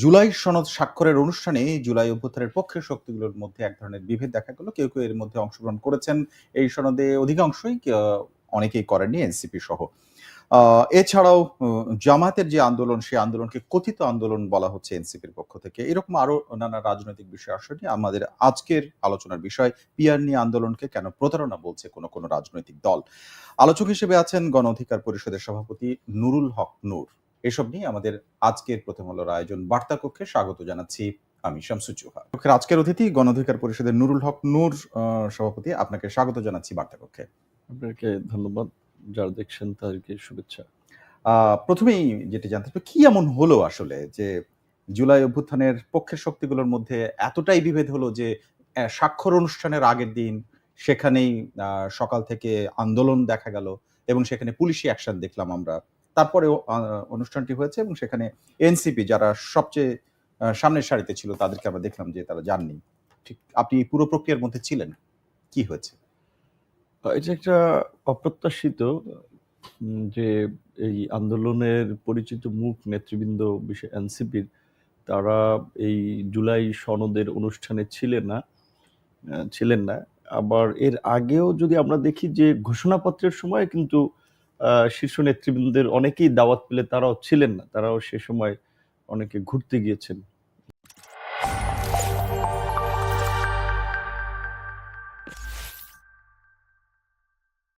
জুলাই সনদ স্বাক্ষরের অনুষ্ঠানে জুলাই অভ্যুত্থানের পক্ষের শক্তিগুলোর মধ্যে এক ধরনের বিভেদ দেখা গেল। কেউ কেউ এর মধ্যে অংশগ্রহণ করেছেন। এই সনদে অধিকাংশই অনেকেই করেননি এনসিপি সহ। এছাড়াও জামাতের যে আন্দোলন, সেই আন্দোলনকে কথিত আন্দোলন বলা হচ্ছে এনসিপির পক্ষ থেকে। এরকম আরও নানা রাজনৈতিক বিষয় আসলে আমাদের আজকের আলোচনার বিষয় পিয়ার নিয়ে আন্দোলনকে কেন প্রতারণা বলছে কোনো কোনো রাজনৈতিক দল। আলোচক হিসেবে আছেন গণ অধিকার পরিষদের সভাপতি নুরুল হক নূর। এসব নিয়ে আমাদের আজকের প্রথম আলোর আয়োজন বার্তা কক্ষে স্বাগত জানাচ্ছি আমি শামসুজ্জোহা কক্ষের আজকের অতিথি গণ অধিকার পরিষদের নুরুল হক নূর সভাপতি আপনাকে স্বাগত জানাচ্ছি বার্তা কক্ষে আপনাকে ধন্যবাদ যারা দেখছেন তাদেরকে শুভেচ্ছা। প্রথমেই যেটি জানতে চাই কি এমন হলো আসলে যে জুলাই অভ্যুত্থানের পক্ষের শক্তিগুলোর মধ্যে এতটাই বিভেদ হলো যে স্বাক্ষর অনুষ্ঠানের আগের দিন সেখানেই আহ, সকাল থেকে আন্দোলন দেখা গেল এবং সেখানে পুলিশি অ্যাকশন দেখলাম আমরা। তারপরেও আহ, অনুষ্ঠানটি হয়েছে এবং সেখানে এনসিপি যারা সবচেয়ে সামনের সারিতে ছিল তাদেরকে আমরা দেখলাম যে তারা যাননি। ঠিক আপনি পুরো প্রক্রিয়ার মধ্যে ছিলেন? কি হয়েছে? এটা একটা অপ্রত্যাশিত যে এই আন্দোলনের পরিচিত মুখ নেতৃবৃন্দ বিশেষ এনসিপির তারা এই জুলাই সনদের অনুষ্ঠানে ছিলেন না ছিলেন না। আবার এর আগেও যদি আমরা দেখি যে ঘোষণাপত্রের সময় কিন্তু শীর্ষ নেতৃবৃন্দের অনেকেই দাওয়াত পেলে তারাও ছিলেন না তারাও সে সময় অনেকে ঘুরতে গিয়েছেন।